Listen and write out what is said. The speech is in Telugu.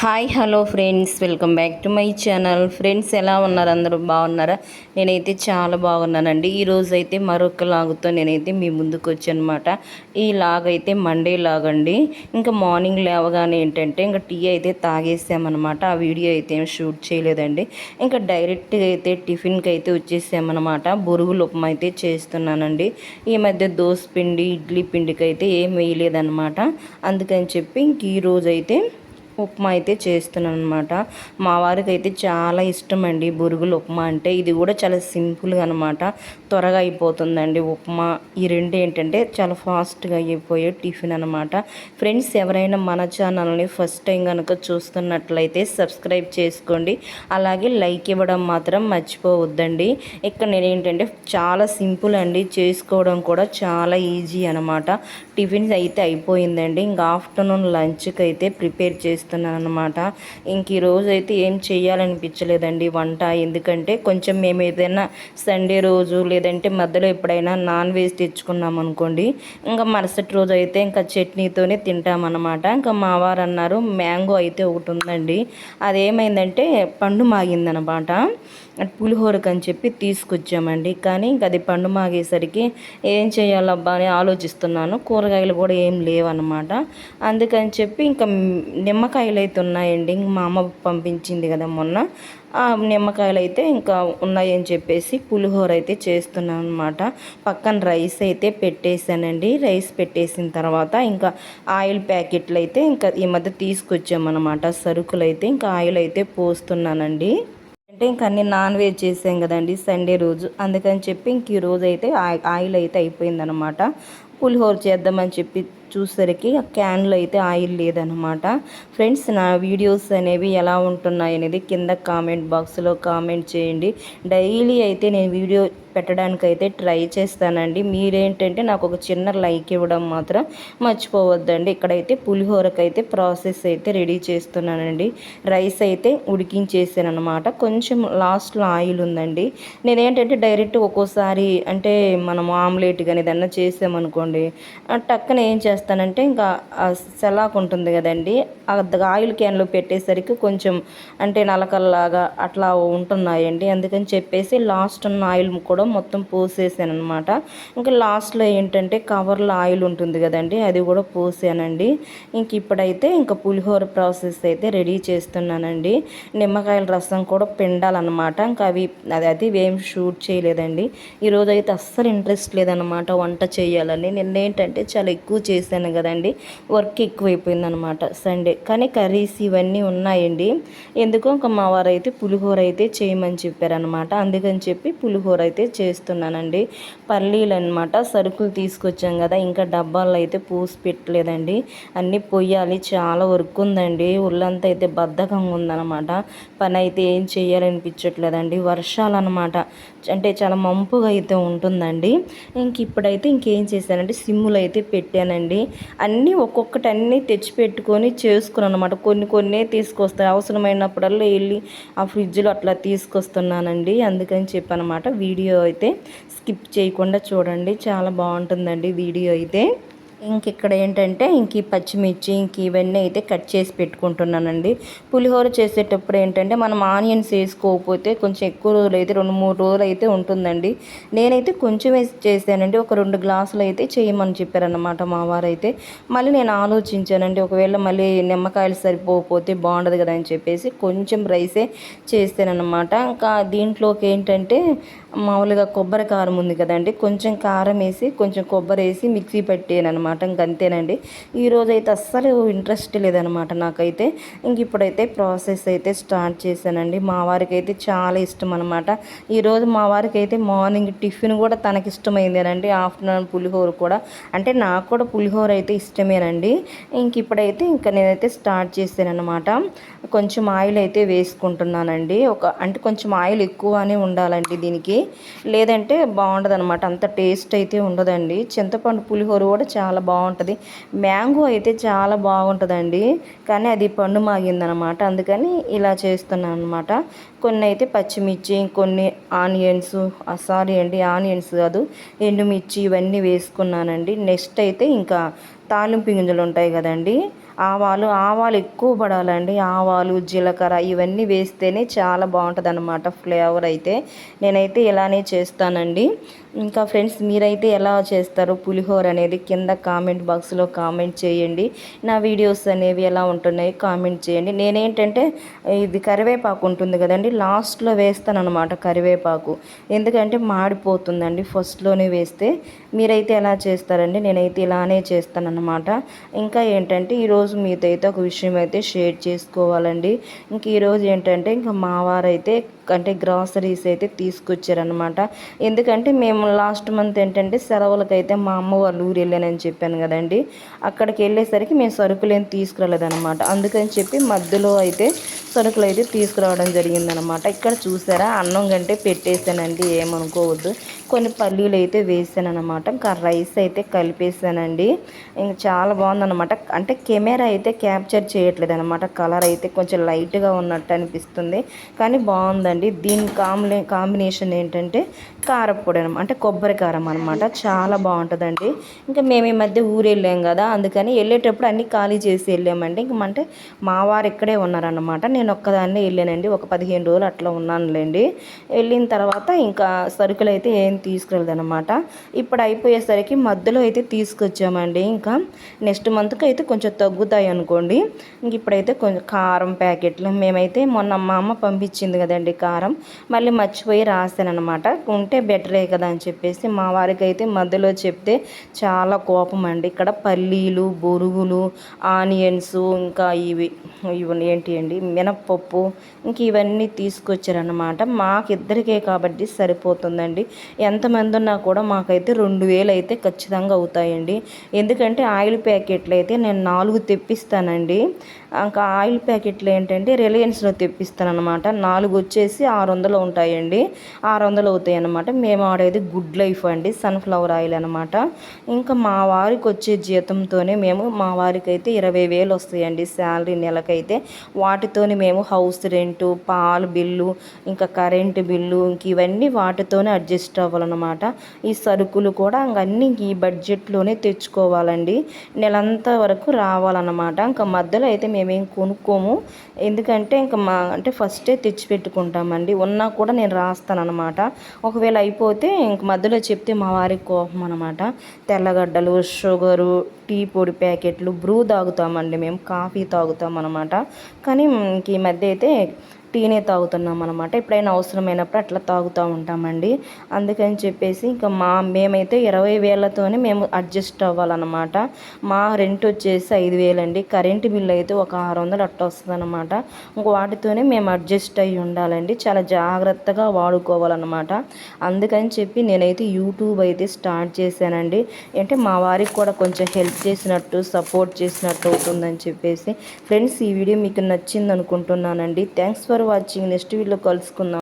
Hi hello friends. Welcome back to my channel. Friends ఎలా ఉన్నారు? అందరూ బాగున్నారా? నేనైతే చాలా బాగున్నానండి. ఈరోజు అయితే మరొక లాగుతో నేనైతే మీ ముందుకు వచ్చానమాట ఈ లాగ్ అయితే మండే లాగ్ అండి ఇంకా మార్నింగ్ లేవగానే ఏంటంటే ఇంకా టీ అయితే తాగేసామన్నమాట ఆ వీడియో అయితే ఏం షూట్ చేయలేదండి. ఇంకా డైరెక్ట్గా అయితే టిఫిన్కి అయితే వచ్చేసామన్నమాట బొరుగులు ఉప్మా అయితే చేస్తున్నానండి. ఈ మధ్య దోశ పిండి ఇడ్లీ పిండికి అయితే ఏం వేయలేదన్నమాట అందుకని చెప్పి ఇంక ఈరోజు అయితే ఉప్మా అయితే చేస్తున్నాను అనమాట మా వారికి అయితే చాలా ఇష్టం అండి బురుగులు ఉప్మా అంటే. ఇది కూడా చాలా సింపుల్గా అనమాట త్వరగా అయిపోతుందండి ఉప్మా. ఈ రెండు ఏంటంటే చాలా ఫాస్ట్గా అయిపోయే టిఫిన్ అనమాట ఫ్రెండ్స్ ఎవరైనా మన ఛానల్ని ఫస్ట్ టైం కనుక చూస్తున్నట్లయితే సబ్స్క్రైబ్ చేసుకోండి. అలాగే లైక్ ఇవ్వడం మాత్రం మర్చిపోవద్దండి. ఇక్కడ నేను ఏంటంటే చాలా సింపుల్ అండి. చేసుకోవడం కూడా చాలా ఈజీ అనమాట టిఫిన్స్ అయితే అయిపోయిందండి. ఇంకా ఆఫ్టర్నూన్ లంచ్కి అయితే ప్రిపేర్ చేస్తున్నాను అనమాట ఇంక ఈరోజు అయితే ఏం చేయాలనిపించలేదండి వంట. ఎందుకంటే కొంచెం మేము ఏదైనా సండే రోజు లేదంటే మధ్యలో ఎప్పుడైనా నాన్ వెజ్ తెచ్చుకున్నాం అనుకోండి ఇంకా మరుసటి రోజు అయితే ఇంకా చట్నీతోనే తింటామన్నమాట. ఇంకా మా వారు అన్నారు మ్యాంగో అయితే ఒకటి ఉందండి. అదేమైందంటే పండు మాగిందనమాట పులిహోరకు అని చెప్పి తీసుకొచ్చామండి. కానీ ఇంక అది పండు మాగేసరికి ఏం చేయాలబ్బా అని ఆలోచిస్తున్నాను. కూరగాయలు కూడా ఏం లేవన్నమాట. అందుకని చెప్పి ఇంకా నిమ్మకాయ నిమ్మకాయలు అయితే ఉన్నాయండి మా అమ్మ పంపించింది కదా మొన్న. ఆ నిమ్మకాయలు అయితే ఇంకా ఉన్నాయని చెప్పేసి పులిహోర అయితే చేస్తున్నాను అనమాట పక్కన రైస్ అయితే పెట్టేశానండి. రైస్ పెట్టేసిన తర్వాత ఇంకా ఆయిల్ ప్యాకెట్లు అయితే ఇంకా ఈ మధ్య తీసుకొచ్చామన్నమాట. సరుకులు అయితే ఇంకా ఆయిల్ అయితే పోస్తున్నానండి. అంటే ఇంకా అన్ని నాన్ వెజ్ చేసాం కదండి సండే రోజు. అందుకని చెప్పి ఇంక ఈ రోజు అయితే ఆయిల్ అయితే అయిపోయిందనమాట పులిహోర చేద్దామని చెప్పి చూసరికి క్యాన్లో అయితే ఆయిల్ లేదనమాట ఫ్రెండ్స్ నా వీడియోస్ అనేవి ఎలా ఉంటున్నాయి అనేది కింద కామెంట్ బాక్స్లో కామెంట్ చేయండి. డైలీ అయితే నేను వీడియో పెట్టడానికి అయితే ట్రై చేస్తానండి. మీరేంటంటే నాకు ఒక చిన్న లైక్ ఇవ్వడం మాత్రం మర్చిపోవద్దండి. ఇక్కడైతే పులిహోరకైతే ప్రాసెస్ అయితే రెడీ చేస్తున్నానండి. రైస్ అయితే ఉడికించేసాను అనమాట కొంచెం లాస్ట్లో ఆయిల్ ఉందండి. నేనేంటంటే డైరెక్ట్ ఒక్కోసారి అంటే మనం ఆమ్లెట్ కానీ ఏదన్నా చేసామనుకోండి టక్కన ఏం చేస్తాను చేస్తానంటే ఇంకా సెలాక్ ఉంటుంది కదండి ఆయిల్ క్యాన్లో పెట్టేసరికి కొంచెం అంటే నలకల్లాగా అట్లా ఉంటున్నాయండి. అందుకని చెప్పేసి లాస్ట్ ఉన్న ఆయిల్ కూడా మొత్తం పోసేసాను అనమాట ఇంకా లాస్ట్లో ఏంటంటే కవర్లో ఆయిల్ ఉంటుంది కదండి అది కూడా పోసానండి. ఇంక ఇప్పుడైతే ఇంకా పులిహోర ప్రాసెస్ అయితే రెడీ చేస్తున్నానండి. నిమ్మకాయల రసం కూడా పిండాలన్నమాట. ఇంకా అవి అది అది ఏం షూట్ చేయలేదండి. ఈరోజు అయితే అస్సలు ఇంట్రెస్ట్ లేదనమాట వంట చేయాలని. నిన్న ఏంటంటే చాలా ఎక్కువ చేశాను కదండి. వర్క్ ఎక్కువైపోయింది అనమాట సండే. కానీ కర్రీస్ ఇవన్నీ ఉన్నాయండి. ఎందుకో ఇంకా మా వారు అయితే పులిహోర అయితే చేయమని చెప్పారనమాట. అందుకని చెప్పి పులిహోర అయితే చేస్తున్నానండి. పల్లీలు అనమాట సరుకులు తీసుకొచ్చాం కదా. ఇంకా డబ్బాల్లో అయితే పూసి పెట్టలేదండి. అన్నీ పొయ్యాలి. చాలా వర్క్ ఉందండి. ఒళ్ళంతా అయితే బద్ధకంగా ఉందన్నమాట పని అయితే ఏం చేయాలనిపించట్లేదండి. వర్షాలు అనమాట అంటే చాలా మంపుగా అయితే ఉంటుందండి. ఇంక ఇప్పుడైతే ఇంకేం చేశానంటే సిమ్ములు అయితే పెట్టానండి. అన్నీ ఒక్కొక్కటి అన్నీ తెచ్చిపెట్టుకొని చేసుకున్నాను అనమాట కొన్ని కొన్ని తీసుకొస్తాయి అవసరమైనప్పుడల్లా వెళ్ళి ఆ ఫ్రిడ్జ్లో అట్లా తీసుకొస్తున్నానండి. అందుకని చెప్పనమాట. వీడియో అయితే స్కిప్ చేయకుండా చూడండి. చాలా బాగుంటుందండి వీడియో అయితే. ఇంక ఇక్కడ ఏంటంటే ఇంక ఈ పచ్చిమిర్చి ఇంక ఇవన్నీ అయితే కట్ చేసి పెట్టుకుంటున్నానండి. పులిహోర చేసేటప్పుడు ఏంటంటే మనం ఆనియన్స్ వేసుకోకపోతే కొంచెం ఎక్కువ రోజులు అయితే రెండు మూడు రోజులు అయితే ఉంటుందండి. నేనైతే కొంచెం వేసి చేశానండి. ఒక రెండు గ్లాసులు అయితే చేయమని చెప్పారన్నమాట మా వారు అయితే మళ్ళీ నేను ఆలోచించానండి ఒకవేళ మళ్ళీ నిమ్మకాయలు సరిపోకపోతే బాగుండదు కదా అని చెప్పేసి కొంచెం రైసే చేస్తానన్నమాట. ఇంకా దీంట్లోకి ఏంటంటే మామూలుగా కొబ్బరి కారం ఉంది కదండి కొంచెం కారం వేసి కొంచెం కొబ్బరి వేసి మిక్సీ పెట్టాను అనమాట అంతేనండి. ఈరోజు అయితే అస్సలు ఇంట్రెస్ట్ లేదనమాట నాకైతే. ఇంక ఇప్పుడైతే ప్రాసెస్ అయితే స్టార్ట్ చేశానండి. మా వారికి అయితే చాలా ఇష్టం అనమాట ఈరోజు మా వారికి అయితే మార్నింగ్ టిఫిన్ కూడా తనకి ఇష్టమైందేనండి ఆఫ్టర్నూన్ పులిహోర కూడా. అంటే నాకు కూడా పులిహోర అయితే ఇష్టమేనండి. ఇంక ఇప్పుడైతే ఇంకా నేనైతే స్టార్ట్ చేశానమాట అనమాట కొంచెం ఆయిల్ అయితే వేసుకుంటున్నానండి. ఒక అంటే కొంచెం ఆయిల్ ఎక్కువనే ఉండాలండి దీనికి. లేదంటే బాగుండదు అనమాట అంత టేస్ట్ అయితే ఉండదండి. చింతపండు పులిహోర కూడా చాలా బాగుంటుంది. మ్యాంగో అయితే చాలా బాగుంటుందండి. కానీ అది పండు మాగిందనమాట అందుకని ఇలా చేస్తున్నాను అనమాట కొన్ని అయితే పచ్చిమిర్చి కొన్ని ఆనియన్స్ సారీ అండి ఆనియన్స్ కాదు ఎండుమిర్చి ఇవన్నీ వేసుకున్నానండి. నెక్స్ట్ అయితే ఇంకా తాలింపు గింజలు ఉంటాయి కదండి. ఆవాలు ఆవాలు ఎక్కువ పడాలండి. ఆవాలు జీలకర్ర ఇవన్నీ వేస్తేనే చాలా బాగుంటుంది అనమాట ఫ్లేవర్ అయితే. నేనైతే ఇలానే చేస్తానండి. ఇంకా ఫ్రెండ్స్ మీరైతే ఎలా చేస్తారు పులిహోర అనేది? కింద కామెంట్ బాక్స్లో కామెంట్ చేయండి. నా వీడియోస్ అనేవి ఎలా ఉంటున్నాయి కామెంట్ చేయండి. నేనేంటంటే ఇది కరివేపాకు ఉంటుంది కదండి లాస్ట్లో వేస్తానమాట కరివేపాకు. ఎందుకంటే మాడిపోతుందండి ఫస్ట్లోనే వేస్తే. మీరైతే ఎలా చేస్తారండి? నేనైతే ఇలానే చేస్తానన్నమాట. ఇంకా ఏంటంటే ఈరోజు మీతో అయితే ఒక విషయం అయితే షేర్ చేసుకోవాలండి. ఇంక ఈరోజు ఏంటంటే ఇంకా మా వారైతే అంటే గ్రాసరీస్ అయితే తీసుకొచ్చారనమాట ఎందుకంటే మేము లాస్ట్ మంత్ ఏంటంటే సెలవులకైతే మా అమ్మ వాళ్ళ ఊరు వెళ్ళానని చెప్పాను కదండి. అక్కడికి వెళ్ళేసరికి మేము సరుకులు ఏం తీసుకురాలేదనమాట అందుకని చెప్పి మధ్యలో అయితే సరుకులు అయితే తీసుకురావడం జరిగిందనమాట ఇక్కడ చూసారా? అన్నం కంటే పెట్టేశానండి ఏమనుకోవద్దు. కొన్ని పల్లీలు అయితే వేసాను అనమాట ఇంకా రైస్ అయితే కలిపేసానండి ఇంకా చాలా బాగుందన్నమాట. అంటే కెమెరా అయితే క్యాప్చర్ చేయట్లేదు అనమాట కలర్ అయితే కొంచెం లైట్గా ఉన్నట్టు అనిపిస్తుంది. కానీ బాగుందండి. దీని కాంబినే కాంబినేషన్ ఏంటంటే కారపొడి అనమాట అంటే కొబ్బరి కారం అనమాట చాలా బాగుంటుందండి. ఇంకా మేము ఈ మధ్య ఊరు వెళ్ళాం కదా అందుకని వెళ్ళేటప్పుడు అన్నీ ఖాళీ చేసి వెళ్ళామండి. ఇంక అంటే మా వారు ఇక్కడే ఉన్నారన్నమాట. నేను ఒక్కదాన్నే వెళ్ళానండి. ఒక పదిహేను రోజులు అట్లా ఉన్నానులేండి. వెళ్ళిన తర్వాత ఇంకా సరుకులు అయితే ఏం తీసుకెళ్ళదనమాట ఇప్పుడు అయిపోయేసరికి మధ్యలో అయితే తీసుకొచ్చామండి. ఇంకా నెక్స్ట్ మంత్కి అయితే కొంచెం తగ్గుతాయి అనుకోండి. ఇంక ఇప్పుడైతే కొంచెం కారం ప్యాకెట్లు మేమైతే మొన్న మా అమ్మ పంపించింది కదండి కారం. మళ్ళీ మర్చిపోయి రాశానమాట ఉంటే బెటరే కదా అని చెప్పేసి మా వారికి అయితే మధ్యలో చెప్తే చాలా కోపం అండి ఇక్కడ పల్లీలు బొరుగులు ఆనియన్స్ ఇంకా ఇవి ఇవి ఏంటి అండి? మినప్పప్పు ఇంక ఇవన్నీ తీసుకొచ్చారనమాట మాకిద్దరికే కాబట్టి సరిపోతుందండి. ఎంతమంది ఉన్నా కూడా మాకైతే రెండు వేలు అయితే ఖచ్చితంగా అవుతాయండి. ఎందుకంటే ఆయిల్ ప్యాకెట్లు అయితే నేను నాలుగు తెప్పిస్తానండి. ఇంకా ఆయిల్ ప్యాకెట్లు ఏంటంటే రిలయన్స్లో తెప్పిస్తానమాట నాలుగు వచ్చేసి ఆరు వందలు ఉంటాయండి. ఆరు వందలు అవుతాయి అనమాట మేము ఆడేది గుడ్ లైఫ్ అండి సన్ఫ్లవర్ ఆయిల్ అనమాట ఇంకా మా వారికి వచ్చే జీతంతోనే మేము మా వారికి అయితే ఇరవై వేలు వస్తాయండి శాలరీ నెలకైతే. వాటితోనే మేము హౌస్ రెంటు పాలు బిల్లు ఇంకా కరెంటు బిల్లు ఇంక ఇవన్నీ వాటితోనే అడ్జస్ట్ అవ్వాలన్నమాట. ఈ సరుకులు కూడా అన్నీ ఈ బడ్జెట్లోనే తెచ్చుకోవాలండి. నెలంతా వరకు రావాలన్నమాట. ఇంకా మధ్యలో అయితే మేమేం కొనుక్కోము. ఎందుకంటే ఇంకా మా అంటే ఫస్టే తెచ్చి పెట్టుకుంటామండి ఉన్నా కూడా నేను రాస్తాను అనమాట ఒకవేళ అయిపోతే ఇంక మధ్యలో చెప్తే మా వారికి కోపం అనమాట తెల్లగడ్డలు షుగరు టీ పొడి ప్యాకెట్లు బ్రూ తాగుతామండి మేము కాఫీ తాగుతాం అనమాట కానీ ఇంక ఈ మధ్య అయితే టీనే తాగుతున్నాం అనమాట ఎప్పుడైనా అవసరమైనప్పుడు అట్లా తాగుతూ ఉంటామండి. అందుకని చెప్పేసి ఇంకా మా మేమైతే ఇరవై వేలతోనే మేము అడ్జస్ట్ అవ్వాలన్నమాట. మా రెంట్ వచ్చేసి ఐదు వేలండి. కరెంటు బిల్ అయితే ఒక ఆరు వందలు అట్ట వస్తుంది అనమాట ఇంక వాటితోనే మేము అడ్జస్ట్ అయ్యి ఉండాలండి. చాలా జాగ్రత్తగా వాడుకోవాలన్నమాట. అందుకని చెప్పి నేనైతే యూట్యూబ్ అయితే స్టార్ట్ చేశానండి. అంటే మా వారికి కూడా కొంచెం హెల్ప్ చేసినట్టు సపోర్ట్ చేసినట్టు అవుతుందని చెప్పేసి. ఫ్రెండ్స్ ఈ వీడియో మీకు నచ్చింది అనుకుంటున్నానండి thanks for watching next video కలుసుకుందాం.